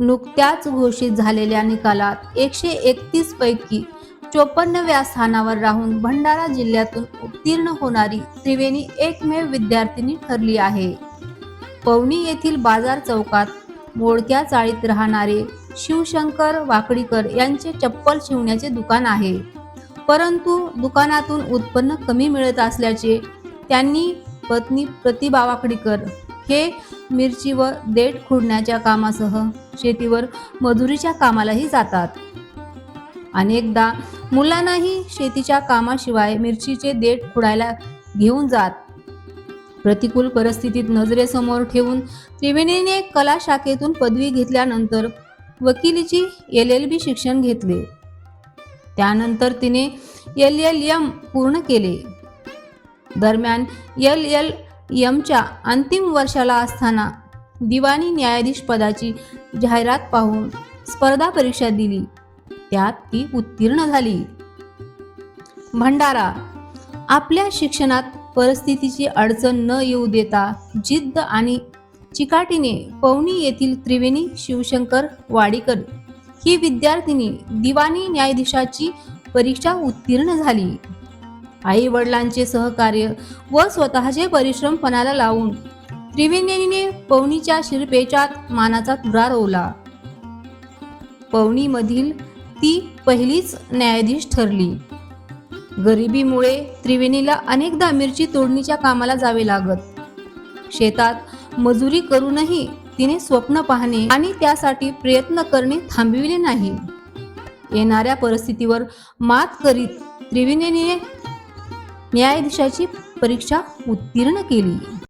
नुकत्याच घोषित झालेल्या निकालात एकशे एकतीस पैकी चोपन्नव्या स्थानावर राहून भंडारा जिल्ह्यातून उत्तीर्ण होणारी त्रिवेणी एकमेव विद्यार्थिनी ठरली आहे. पवनी येथील बाजार चौकात मोडक्या चाळीत राहणारे शिवशंकर वाकडीकर यांचे चप्पल शिवण्याचे दुकान आहे. परंतु दुकानातून उत्पन्न कमी मिळत असल्याचे त्यांनी पत्नी प्रतिभा वाकडीकर हे मिरची व देठ खुडण्याच्या कामासह शेतीवर मजुरीच्या कामालाही जातात. अनेकदा मुलांनाही शेतीच्या कामाशिवाय मिरचीचे देठ खुडायला घेऊन जात. प्रतिकूल परिस्थितीत नजरेसमोर ठेवून त्रिवेणीने कला शाखेतून पदवी घेतल्यानंतर वकिलीची एल एल बी शिक्षण घेतले. त्यानंतर तिने एल एल एम पूर्ण केले. दरम्यान एल एल यमच्या अंतिम वर्षाला असताना दिवाणी न्यायाधीश पदाची जाहिरात पाहून स्पर्धा परीक्षा दिली. त्यात ती उत्तीर्ण झाली. भंडारा आपल्या शिक्षणात परिस्थितीची अडचण न येऊ देता जिद्द आणि चिकाटीने पवनी येथील त्रिवेणी शिवशंकर वाडीकर ही विद्यार्थिनी दिवाणी न्यायाधीशाची परीक्षा उत्तीर्ण झाली. आई वडिलांचे सहकार्य व स्वतःचे परिश्रम पणाला लावून त्रिवेणीने पवनीच्या शिरपेचात मानाचा तुरा रोवला पवनीमधील ती पहिलीच न्यायाधीश ठरली. गरिबीमुळे त्रिवेणीला अनेकदा मिरची तोडणीच्या कामाला जावे लागत. शेतात मजुरी करूनही तिने स्वप्न पाहणे आणि त्यासाठी प्रयत्न करणे थांबविले नाही. येणाऱ्या परिस्थितीवर मात करीत त्रिवेणीने न्यायाधीशाची परीक्षा उत्तीर्ण केली.